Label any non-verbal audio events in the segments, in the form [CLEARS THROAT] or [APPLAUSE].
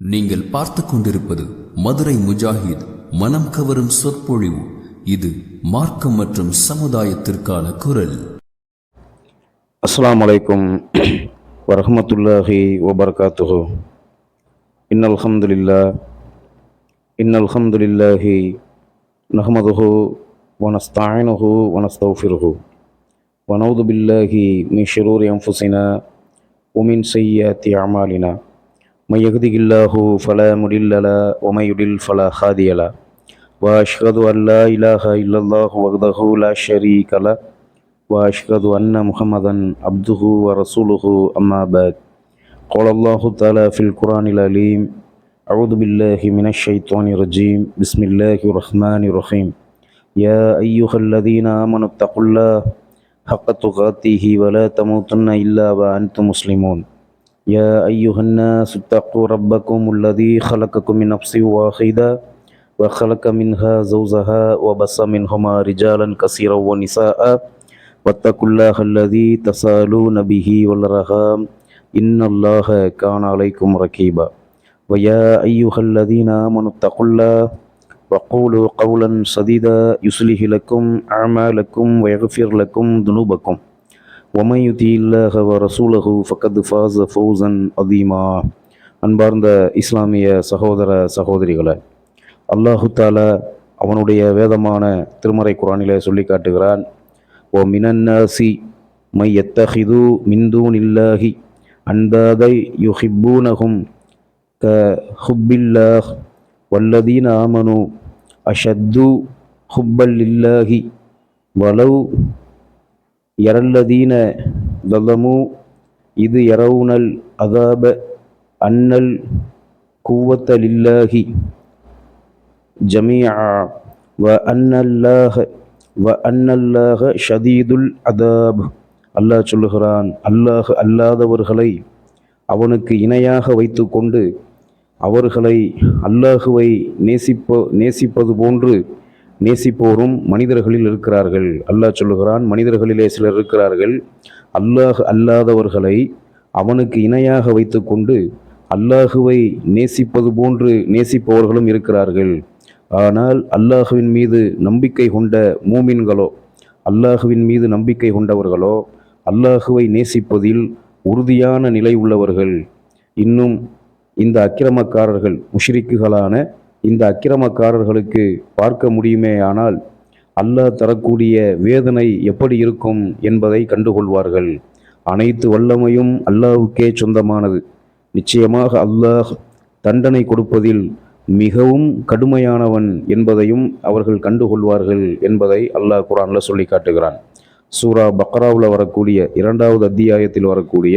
நீங்கள் பார்த்து கொண்டிருப்பது மதுரை முஜாஹித் மனம் கவரும் சொற்பொழிவு இது மார்க்கம் மற்றும் சமுதாயத்திற்கான குரல் அஸ்ஸலாமு அலைக்கும் [CLEARS THROAT] வரஹ்மத்துல்லாஹி வபரகாத்துஹு இன்னல் ஹம்துலில்லா இன்னல் ஹம்துலில்லாஹி நஹ்மதுஹு வனஸ்தாயினுஹு வனஸ்தௌஃபிருஹு ونعوذ بالله من شرور أنفسنا ومن سيئات أعمالنا من يهده الله فلا مضل له ومن يضلل فلا هادي له. وأشهد أن لا إله إلا الله وحده لا شريك له. وأشهد أن محمدا عبده ورسوله أما بعد. قال الله تعالى في القرآن العليم أعوذ بالله من الشيطان الرجيم. بسم الله الرحمن الرحيم. يا أيها الذين آمنوا اتقوا الله حق تقاته ولا تموتن إلا وأنتم مسلمون. يا أيها الناس اتقوا ربكم الذي خلقكم من نفس واحدة وخلق منها زوجها وبص منهما رجالا كثيرا ونساء. واتقوا الله الذي تسالون به والرحام إن الله كان عليكم رقيبا ويا أيها الذين آمنوا اتقوا الله وقولوا قولا سديدا. يصلح لكم أعمالكم ويغفر لكم ذنوبكم. ஒமை வ ரசூலஹு ஃபக்கத் ஃபாஸ் ஃபௌசன் அதீமா அன்பார்ந்த இஸ்லாமிய சகோதர சகோதரிகளை அல்லாஹுத்தால அவனுடைய வேதமான திருமறை குரானிலே சொல்லி காட்டுகிறான். ஓ மினன்னாசி மை எத்தஹிது மிந்தூன் இல்லாஹி அன்பாதை யுஹிப்பூனகும் க ஹுப்பில்லாஹ் வல்லதீன் ஆமனு அஷத்து ஹுப்பல் இல்லாஹி வலவ் எரல்லதீன தலமு இது எரவுனல் அதாப அன்னல் குவத்தலில்லாஹி ஜமீஆ. வ அன்னல்லாஹ வ அன்னல்லாஹ ஷதீதுல் அதாப். அல்லாஹ் சொல்லுகிறான் அல்லாஹ் அல்லாதவர்களை அவனுக்கு இணையாக வைத்துக்கொண்டு அவர்களை அல்லாஹுவை நேசிப்ப நேசிப்பது போன்று நேசிப்போரும் மனிதர்களில் இருக்கிறார்கள். அல்லாஹ் சொல்லுகிறான் மனிதர்களிலே சிலர் இருக்கிறார்கள். அல்லாஹ் அல்லாதவர்களை அவனுக்கு இணையாக வைத்துக்கொண்டு அல்லாஹுவை நேசிப்பது போன்று நேசிப்பவர்களும் இருக்கிறார்கள். ஆனால் அல்லாஹுவின் மீது நம்பிக்கை கொண்ட மூமின்களோ அல்லாஹுவின் மீது நம்பிக்கை கொண்டவர்களோ அல்லாஹுவை நேசிப்பதில் உறுதியான நிலை உள்ளவர்கள். இன்னும் இந்த அக்கிரமக்காரர்கள் முஷிரிக்குகளான இந்த அக்கிரமக்காரர்களுக்கு பார்க்க முடியுமே ஆனால் அல்லாஹ் தரக்கூடிய வேதனை எப்படி இருக்கும் என்பதை கண்டுகொள்வார்கள். அனைத்து வல்லமையும் அல்லாஹ்வுக்கே சொந்தமானது. நிச்சயமாக அல்லாஹ் தண்டனை கொடுப்பதில் மிகவும் கடுமையானவன் என்பதையும் அவர்கள் கண்டுகொள்வார்கள் என்பதை அல்லாஹ் குரானில் சொல்லி காட்டுகிறான். சூரா பக்ராவில் வரக்கூடிய இரண்டாவது அத்தியாயத்தில் வரக்கூடிய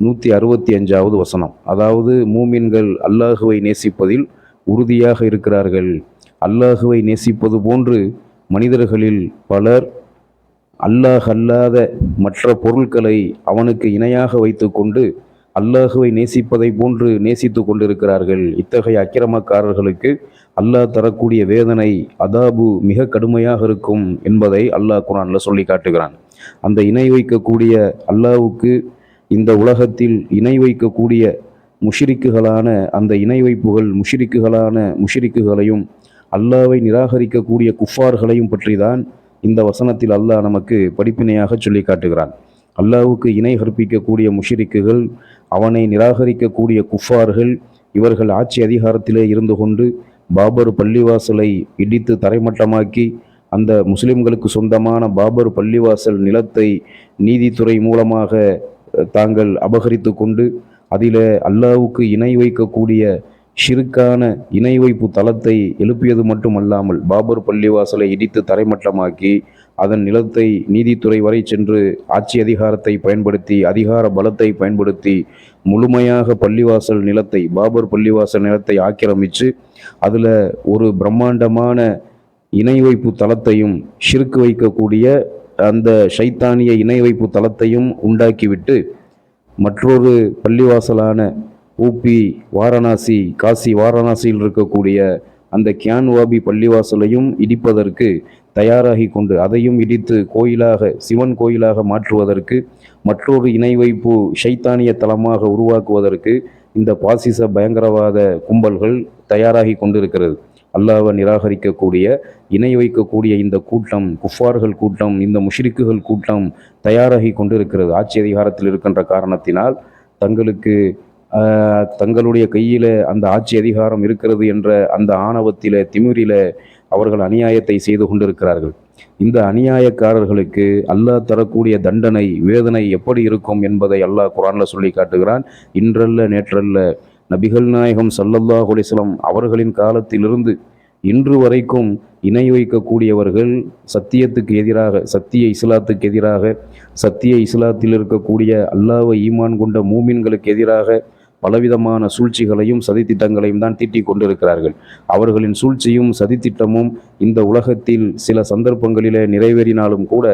நூற்றி அறுபத்தி அஞ்சாவது வசனம். அதாவது மூமின்கள் அல்லாஹுவை நேசிப்பதில் உறுதியாக இருக்கிறார்கள். அல்லாஹுவை நேசிப்பது போன்று மனிதர்களில் பலர் அல்லாஹ் அல்லாத மற்ற பொருட்களை அவனுக்கு இணையாக வைத்துக்கொண்டு அல்லாஹுவை நேசிப்பதை போன்று நேசித்து கொண்டிருக்கிறார்கள். இத்தகைய அக்கிரமக்காரர்களுக்கு அல்லாஹ் தரக்கூடிய வேதனை அதாபு மிக கடுமையாக இருக்கும் என்பதை அல்லாஹ் குரானில் சொல்லி காட்டுகிறான். அந்த இணை வைக்கக்கூடிய அல்லாஹுக்கு இந்த உலகத்தில் இணை வைக்கக்கூடிய முஷிரிக்குகளான அந்த இணை வைப்புகள் முஷிரிக்குகளான முஷிரிக்குகளையும் அல்லாவை நிராகரிக்கக்கூடிய குஃபார்களையும் பற்றி தான் இந்த வசனத்தில் அல்லாஹ் நமக்கு படிப்பினையாக சொல்லி காட்டுகிறான். அல்லாவுக்கு இணை கற்பிக்கக்கூடிய முஷிரிக்குகள் அவனை நிராகரிக்கக்கூடிய குஃபார்கள் இவர்கள் ஆட்சி அதிகாரத்திலே இருந்து கொண்டு பாபர் பள்ளிவாசலை இடித்து தரைமட்டமாக்கி அந்த முஸ்லிம்களுக்கு சொந்தமான பாபர் பள்ளிவாசல் நிலத்தை நீதித்துறை மூலமாக தாங்கள் அபகரித்து கொண்டு அதில் அல்லாவுக்கு இணை வைக்கக்கூடிய ஷிருக்கான இணை வைப்பு தளத்தை எழுப்பியது மட்டுமல்லாமல் பாபர் பள்ளிவாசலை இடித்து தரைமட்டமாக்கி அதன் நிலத்தை நீதித்துறை வரை சென்று ஆட்சி அதிகாரத்தை பயன்படுத்தி அதிகார பலத்தை பயன்படுத்தி முழுமையாக பள்ளிவாசல் நிலத்தை பாபர் பள்ளிவாசல் நிலத்தை ஆக்கிரமித்து அதில் ஒரு பிரம்மாண்டமான இணை வைப்பு தளத்தையும் ஷிருக்கு வைக்கக்கூடிய அந்த ஷைத்தானிய இணை வைப்பு தளத்தையும் உண்டாக்கிவிட்டு மற்றொரு பள்ளிவாசலான ஊபி வாரணாசி காசி வாரணாசியில் இருக்கக்கூடிய அந்த கியான்வாபி பள்ளிவாசலையும் இடிப்பதற்கு தயாராகி கொண்டு அதையும் இடித்து கோயிலாக சிவன் கோயிலாக மாற்றுவதற்கு மற்றொரு இணை வைப்பு ஷைத்தானிய தலமாக உருவாக்குவதற்கு இந்த பாசிச பயங்கரவாத கும்பல்கள் தயாராகி கொண்டிருக்கிறது. அல்லாவை நிராகரிக்கக்கூடிய இணை வைக்கக்கூடிய இந்த கூட்டம் குஃபார்கள் கூட்டம் இந்த முஷ்ரிக்குகள் கூட்டம் தயாராகி கொண்டிருக்கிறது. ஆட்சி அதிகாரத்தில் இருக்கின்ற காரணத்தினால் தங்களுக்கு தங்களுடைய கையில் அந்த ஆட்சி அதிகாரம் இருக்கிறது என்ற அந்த ஆணவத்தில் திமிரில அவர்கள் அநியாயத்தை செய்து கொண்டிருக்கிறார்கள். இந்த அநியாயக்காரர்களுக்கு அல்லாஹ் தரக்கூடிய தண்டனை வேதனை எப்படி இருக்கும் என்பதை அல்லாஹ் குரானில் சொல்லி காட்டுகிறான். இன்றல்ல நேற்றல்ல நபிகள் நாயகம் சல்லல்லாஹ் அலிஸ்லாம் அவர்களின் காலத்திலிருந்து இன்று வரைக்கும் இணை வைக்கக்கூடியவர்கள் சத்தியத்துக்கு எதிராக சத்திய இஸ்லாத்துக்கு எதிராக சத்திய இஸ்லாத்தில் இருக்கக்கூடிய அல்லாவை ஈமான் கொண்ட மூமின்களுக்கு எதிராக பலவிதமான சூழ்ச்சிகளையும் சதித்திட்டங்களையும் தான் தீட்டிக் கொண்டிருக்கிறார்கள். அவர்களின் சூழ்ச்சியும் சதித்திட்டமும் இந்த உலகத்தில் சில சந்தர்ப்பங்களிலே நிறைவேறினாலும் கூட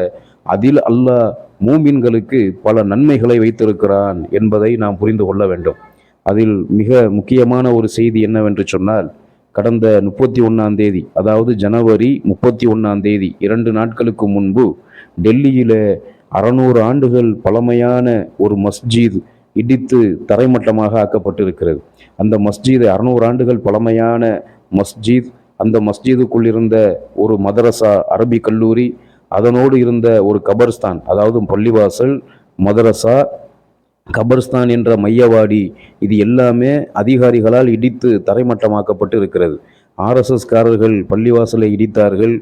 அதில் அல்லாஹ் மூமின்களுக்கு பல நன்மைகளை வைத்திருக்கிறான் என்பதை நாம் புரிந்து கொள்ள வேண்டும். அதில் மிக முக்கியமான ஒரு செய்தி என்னவென்று சொன்னால் கடந்த முப்பத்தி ஒன்றாம் தேதி அதாவது ஜனவரி முப்பத்தி ஒன்றாம் தேதி இரண்டு நாட்களுக்கு முன்பு டெல்லியில் அறநூறு ஆண்டுகள் பழமையான ஒரு மஸ்ஜித் இடித்து தரைமட்டமாக ஆக்கப்பட்டிருக்கிறது. அந்த மஸ்ஜித் அறநூறு ஆண்டுகள் பழமையான மஸ்ஜித் அந்த மஸ்ஜிதுக்குள் இருந்த ஒரு மதரசா அரபி கல்லூரி அதனோடு இருந்த ஒரு கபர்ஸ்தான் அதாவது பள்ளிவாசல் மதரசா கபர்ஸ்தான் என்ற மையவாடி இது எல்லாமே அதிகாரிகளால் இடித்து தரைமட்டமாக்கப்பட்டு இருக்கிறது ஆர்எஸ்எஸ்காரர்கள் பள்ளிவாசலை இடித்தார்கள்.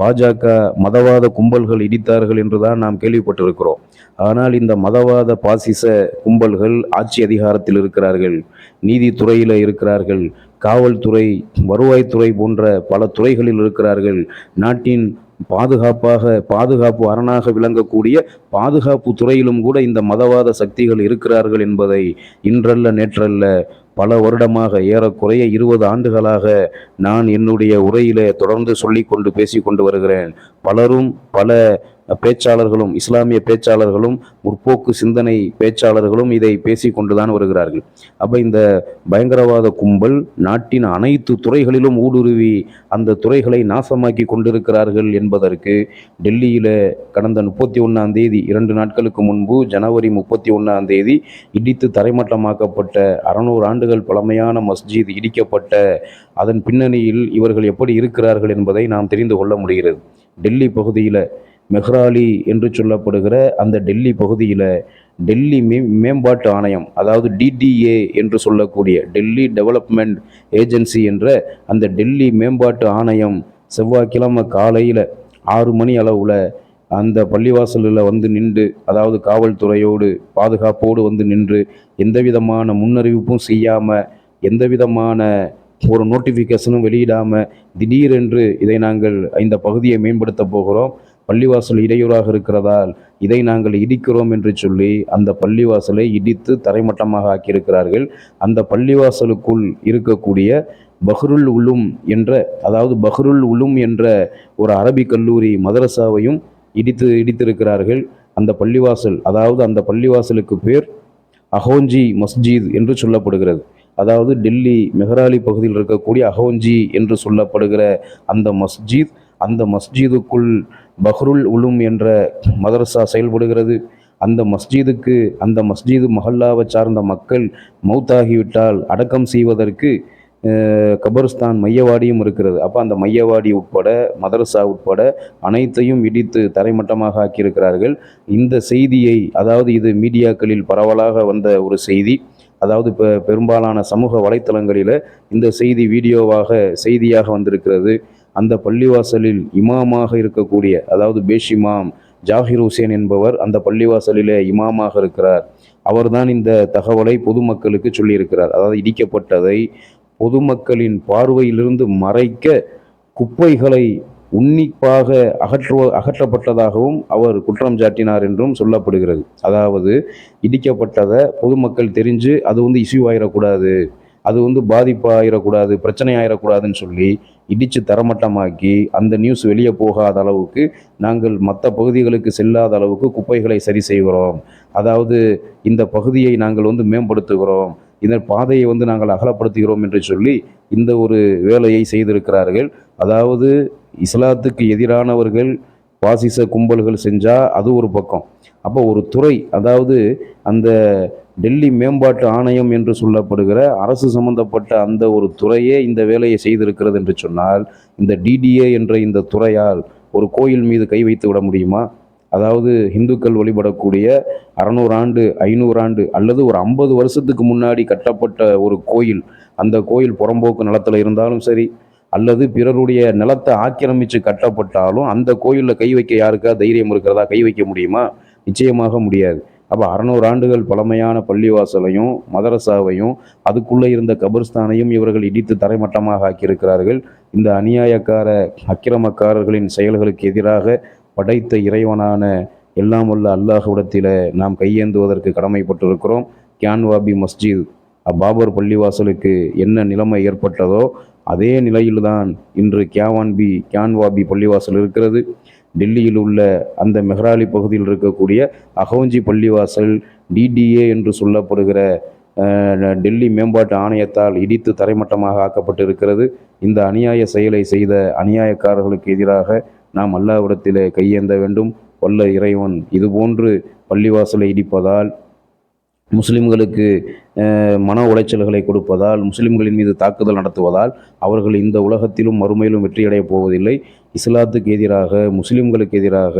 பாஜக மதவாத கும்பல்கள் இடித்தார்கள் என்றுதான் நாம் கேள்விப்பட்டிருக்கிறோம். ஆனால் இந்த மதவாத பாசிச கும்பல்கள் ஆட்சி அதிகாரத்தில் இருக்கிறார்கள். நீதித்துறையில் இருக்கிறார்கள். காவல்துறை வருவாய்த்துறை போன்ற பல துறைகளில் இருக்கிறார்கள். நாட்டின் பாதுகாப்பாக பாதுகாப்பு அரணாக விளங்கக்கூடிய பாதுகாப்பு துறையிலும் கூட இந்த மதவாத சக்திகள் இருக்கிறார்கள் என்பதை இன்றல்ல நேற்றல்ல பல வருடமாக ஏறக்குறைய இருபது ஆண்டுகளாக நான் என்னுடைய உரையிலே தொடர்ந்து சொல்லிக்கொண்டு பேசிக்கொண்டு வருகிறேன். பலரும் பல பேச்சாளர்களும் இஸ்லாமிய பேச்சாளர்களும் முற்போக்கு சிந்தனை பேச்சாளர்களும் இதை பேசிக்கொண்டுதான் வருகிறார்கள். அப்ப இந்த பயங்கரவாத கும்பல் நாட்டின் அனைத்து துறைகளிலும் ஊடுருவி அந்த துறைகளை நாசமாக்கி கொண்டிருக்கிறார்கள் என்பதற்கு டெல்லியில கடந்த முப்பத்தி ஒன்றாம் தேதி இரண்டு நாட்களுக்கு முன்பு ஜனவரி முப்பத்தி ஒன்றாம் தேதி இடித்து தரைமட்டமாக்கப்பட்ட அறநூறு ஆண்டுகள் பழமையான மஸ்ஜித் இடிக்கப்பட்ட அதன் பின்னணியில் இவர்கள் எப்படி இருக்கிறார்கள் என்பதை நாம் தெரிந்து கொள்ள முடிகிறது. டெல்லி பகுதியில் மெஹ்ராலி என்று சொல்லப்படுகிற அந்த டெல்லி பகுதியில் டெல்லி மே மேம்பாட்டு ஆணையம் அதாவது டிடிஏ என்று சொல்லக்கூடிய டெல்லி டெவலப்மெண்ட் ஏஜென்சி என்ற அந்த டெல்லி மேம்பாட்டு ஆணையம் செவ்வாய்க்கிழமை காலையில் ஆறு மணி அளவில் அந்த பள்ளிவாசலில் வந்து நின்று அதாவது காவல்துறையோடு பாதுகாப்போடு வந்து நின்று எந்த விதமான முன்னறிவிப்பும் செய்யாமல் எந்த விதமான ஒரு நோட்டிஃபிகேஷனும் வெளியிடாமல் திடீரென்று இதை நாங்கள் இந்த பகுதியை மேம்படுத்த போகிறோம். பள்ளிவாசல் இடையூறாக இருக்கிறதால் இதை நாங்கள் இடிக்கிறோம் என்று சொல்லி அந்த பள்ளிவாசலை இடித்து தரைமட்டமாக ஆக்கியிருக்கிறார்கள். அந்த பள்ளிவாசலுக்குள் இருக்கக்கூடிய பஹ்ருல் உலும் என்ற அதாவது பஹ்ருல் உலும் என்ற ஒரு அரபி கல்லூரி மதரசாவையும் இடித்து இடித்திருக்கிறார்கள். அந்த பள்ளிவாசல் அதாவது அந்த பள்ளிவாசலுக்கு பேர் அஹோஞ்சி மஸ்ஜித் என்று சொல்லப்படுகிறது. அதாவது டெல்லி மெஹராலி பகுதியில் இருக்கக்கூடிய அஹோஞ்சி என்று சொல்லப்படுகிற அந்த மஸ்ஜித் அந்த மஸ்ஜிதுக்குள் பஹ்ருல் உலும் என்ற மதரசா செயல்படுகிறது. அந்த மஸ்ஜிதுக்கு அந்த மஸ்ஜிது மஹல்லாவை சார்ந்த மக்கள் மௌத்தாகிவிட்டால் அடக்கம் செய்வதற்கு கபருஸ்தான் கபர்ஸ்தான் மையவாடியும் இருக்கிறது. அப்போ அந்த மையவாடி உட்பட மதரசா உட்பட அனைத்தையும் இடித்து தரைமட்டமாக ஆக்கியிருக்கிறார்கள். இந்த செய்தியை அதாவது இது மீடியாக்களில் பரவலாக வந்த ஒரு செய்தி. அதாவது இப்போ பெரும்பாலான சமூக வலைத்தளங்களில் இந்த செய்தி வீடியோவாக செய்தியாக வந்திருக்கிறது. அந்த பள்ளிவாசலில் இமாமாக இருக்கக்கூடிய அதாவது பேஷ் இமாம் ஜாகிர் ஹுசேன் என்பவர் அந்த பள்ளிவாசலிலே இமாமாக இருக்கிறார். அவர்தான் இந்த தகவலை பொதுமக்களுக்கு சொல்லியிருக்கிறார். அதாவது இடிக்கப்பட்டதை பொதுமக்களின் பார்வையிலிருந்து மறைக்க குப்பைகளை உன்னிப்பாக அகற்றுவ அகற்றப்பட்டதாகவும் அவர் குற்றம் சாட்டினார் என்றும் சொல்லப்படுகிறது. அதாவது இடிக்கப்பட்டதை பொதுமக்கள் தெரிஞ்சு அது வந்து இஷ்யூ ஆயிடக்கூடாது அது வந்து பாதிப்பு ஆயிடக்கூடாது பிரச்சனை ஆயிடக்கூடாதுன்னு சொல்லி இடித்து தரமட்டமாக்கி அந்த நியூஸ் வெளியே போகாத அளவுக்கு நாங்கள் மற்ற பகுதிகளுக்கு செல்லாத அளவுக்கு குப்பைகளை சரி செய்கிறோம். அதாவது இந்த பகுதியை நாங்கள் வந்து மேம்படுத்துகிறோம். இந்த பாதையை வந்து நாங்கள் அகலப்படுத்துகிறோம் என்று சொல்லி இந்த ஒரு வேலையை செய்திருக்கிறார்கள். அதாவது இஸ்லாத்துக்கு எதிரானவர்கள் பாசிச கும்பல்கள் செஞ்சால் அது ஒரு பக்கம். அப்போ ஒரு துறை அதாவது அந்த டெல்லி மேம்பாட்டு ஆணையம் என்று சொல்லப்படுகிற அரசு சம்பந்தப்பட்ட அந்த ஒரு துறையே இந்த வேலையை செய்திருக்கிறது என்று சொன்னால் இந்த டிடிஏ என்ற இந்த துறையால் ஒரு கோயில் மீது கை வைத்து விட முடியுமா? அதாவது இந்துக்கள் வழிபடக்கூடிய அறநூறு ஆண்டு ஐநூறு ஆண்டு அல்லது ஒரு ஐம்பது வருஷத்துக்கு முன்னாடி கட்டப்பட்ட ஒரு கோயில் அந்த கோயில் புறம்போக்கு நிலத்தில் இருந்தாலும் சரி அல்லது பிறருடைய நிலத்தை ஆக்கிரமித்து கட்டப்பட்டாலும் அந்த கோயிலில் கை வைக்க யாருக்கா தைரியம் இருக்கிறதா? கை வைக்க முடியுமா? நிச்சயமாக முடியாது. அப்போ அறநூறு ஆண்டுகள் பழமையான பள்ளிவாசலையும் மதரசாவையும் அதுக்குள்ளே இருந்த கபர்ஸ்தானையும் இவர்கள் இடித்து தரைமட்டமாக ஆக்கியிருக்கிறார்கள். இந்த அநியாயக்கார அக்கிரமக்காரர்களின் செயல்களுக்கு எதிராக படைத்த இறைவனான எல்லாம் வல்ல அல்லாஹ்விடத்தில் நாம் கையேந்துவதற்கு கடமைப்பட்டிருக்கிறோம். கியான்வாபி மஸ்ஜித் பாபர் பள்ளிவாசலுக்கு என்ன நிலைமை ஏற்பட்டதோ அதே நிலையில்தான் இன்று கியாவான்பி கியான்வாபி பள்ளிவாசல் இருக்கிறது. டெல்லியில் உள்ள அந்த மெஹ்ராலி பகுதியில் இருக்கக்கூடிய அகோஞ்சி பள்ளிவாசல் டிடிஏ என்று சொல்லப்படுகிற டெல்லி மேம்பாட்டு ஆணையத்தால் இடித்து தரைமட்டமாக ஆக்கப்பட்டு இருக்கிறது இந்த அநியாய செயலை செய்த அநியாயக்காரர்களுக்கு எதிராக நாம் அல்லாவிடத்திலே கையேந்த வேண்டும். வல்ல இறைவன் இதுபோன்று பள்ளிவாசலை இடிப்பதால் முஸ்லிம்களுக்கு மன உளைச்சல்களை கொடுப்பதால் முஸ்லிம்களின் மீது தாக்குதல் நடத்துவதால் அவர்கள் இந்த உலகத்திலும் மறுமையிலும் வெற்றியடையப் போவதில்லை. இஸ்லாத்துக்கு எதிராக முஸ்லிம்களுக்கு எதிராக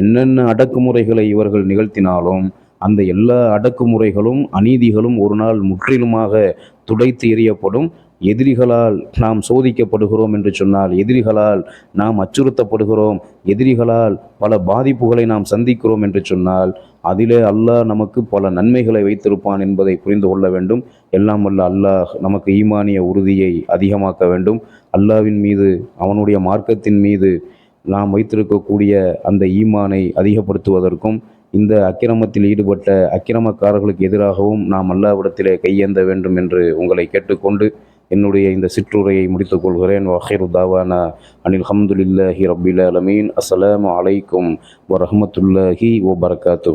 என்னென்ன அடக்குமுறைகளை இவர்கள் நிகழ்த்தினாலும் அந்த எல்லா அடக்குமுறைகளும் அநீதிகளும் ஒரு நாள் முற்றிலுமாக துடைத்து எறியப்படும். எதிரிகளால் நாம் சோதிக்கப்படுகிறோம் என்று சொன்னால் எதிரிகளால் நாம் அச்சுறுத்தப்படுகிறோம் எதிரிகளால் பல பாதிப்புகளை நாம் சந்திக்கிறோம் என்று சொன்னால் அதிலே அல்லாஹ் நமக்கு பல நன்மைகளை வைத்திருப்பான் என்பதை புரிந்து கொள்ள வேண்டும். எல்லாம் வல்ல அல்லாஹ் நமக்கு ஈமானிய உறுதியை அதிகமாக்க வேண்டும். அல்லாவின் மீது அவனுடைய மார்க்கத்தின் மீது நாம் வைத்திருக்கக்கூடிய அந்த ஈமானை அதிகப்படுத்துவதற்கும் இந்த அக்கிரமத்தில் ஈடுபட்ட அக்கிரமக்காரர்களுக்கு எதிராகவும் நாம் அல்லாவிடத்திலே கையேந்த வேண்டும் என்று உங்களை கேட்டுக்கொண்டு என்னுடைய இந்த சிற்றுரையை முடித்துக் கொள்கிறேன். வஹீர் தாவானா அனில் ஹம்துலில்லாஹி ரபில் அலமீன் அஸ்ஸலாமு அலைக்கும் ஓ பரகாத்து